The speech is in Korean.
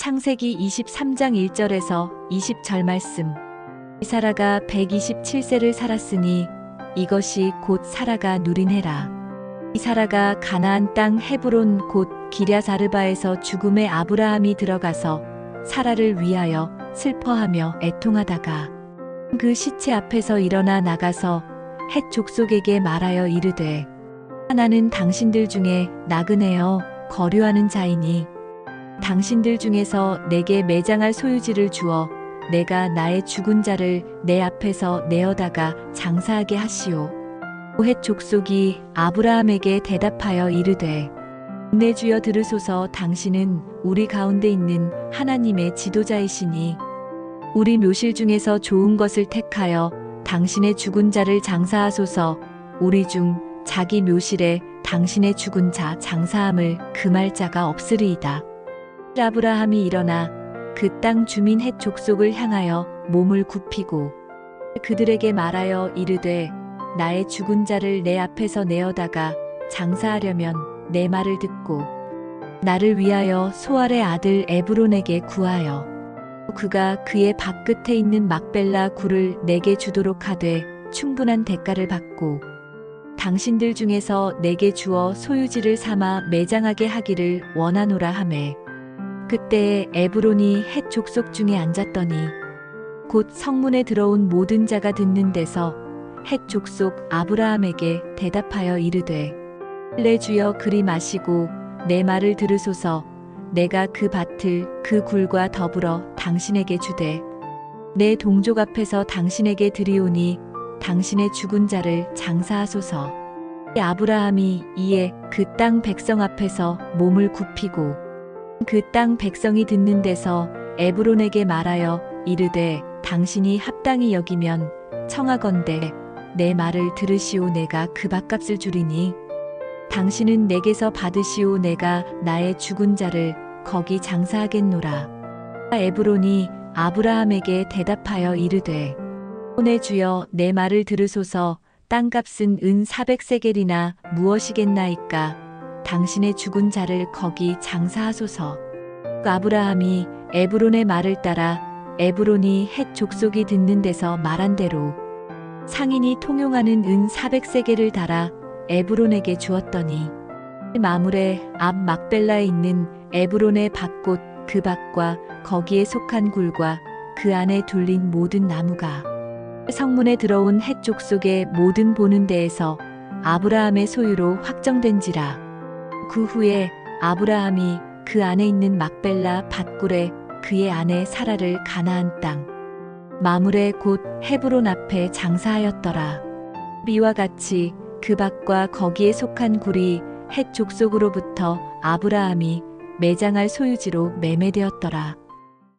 창세기 23장 1절에서 20절 말씀. 사라가 127세를 살았으니 이것이 곧 사라가 누린 해라. 이 사라가 가나안 땅 헤브론 곧 기랴사르바에서 죽음의 아브라함이 들어가서 사라를 위하여 슬퍼하며 애통하다가 그 시체 앞에서 일어나 나가서 헷 족속에게 말하여 이르되 하나는 당신들 중에 나그네여 거류하는 자이니 당신들 중에서 내게 매장할 소유지를 주어 내가 나의 죽은 자를 내 앞에서 내어다가 장사하게 하시오. 헷 족속이 아브라함에게 대답하여 이르되 내 주여 들으소서 당신은 우리 가운데 있는 하나님의 지도자이시니 우리 묘실 중에서 좋은 것을 택하여 당신의 죽은 자를 장사하소서 우리 중 자기 묘실에 당신의 죽은 자 장사함을 금할 자가 없으리이다. 아브라함이 일어나 그 땅 주민 헷 족속을 향하여 몸을 굽히고 그들에게 말하여 이르되 나의 죽은 자를 내 앞에서 내어다가 장사하려면 내 말을 듣고 나를 위하여 소알의 아들 에브론에게 구하여 그가 그의 밥끝에 있는 막벨라 굴을 내게 주도록 하되 충분한 대가를 받고 당신들 중에서 내게 주어 소유지를 삼아 매장하게 하기를 원하노라 하매 그때에 에브론이 헷 족속 중에 앉았더니 곧 성문에 들어온 모든 자가 듣는 데서 헷 족속 아브라함에게 대답하여 이르되 내 주여 그리 마시고 내 말을 들으소서. 내가 그 밭을 그 굴과 더불어 당신에게 주되 내 동족 앞에서 당신에게 드리오니 당신의 죽은 자를 장사하소서. 아브라함이 이에 그 땅 백성 앞에서 몸을 굽히고 그 땅 백성이 듣는 데서 에브론에게 말하여 이르되 당신이 합당히 여기면 청하건대 내 말을 들으시오 내가 그 밥값을 주리니. 당신은 내게서 받으시오 내가 나의 죽은 자를 거기 장사하겠노라. 에브론이 아브라함에게 대답하여 이르되 내 주여 내 말을 들으소서. 땅값은 은 400세겔이나 무엇이겠나이까 당신의 죽은 자를 거기 장사하소서. 아브라함이 에브론의 말을 따라 에브론이 헷 족속이 듣는 데서 말한 대로 상인이 통용하는 은 400세겔을 달아 에브론에게 주었더니 마물의 앞 막벨라에 있는 에브론의 밭꽃 그 밭과 거기에 속한 굴과 그 안에 둘린 모든 나무가 성문에 들어온 헷 족속의 모든 보는 데에서 아브라함의 소유로 확정된지라 그 후에 아브라함이 그 안에 있는 막벨라 밭굴에 그의 아내 사라를 가나안 땅 마물의 곧 헤브론 앞에 장사하였더라 미와 같이 그 밭과 거기에 속한 굴이 헷 족속으로부터 아브라함이 매장할 소유지로 매매되었더라.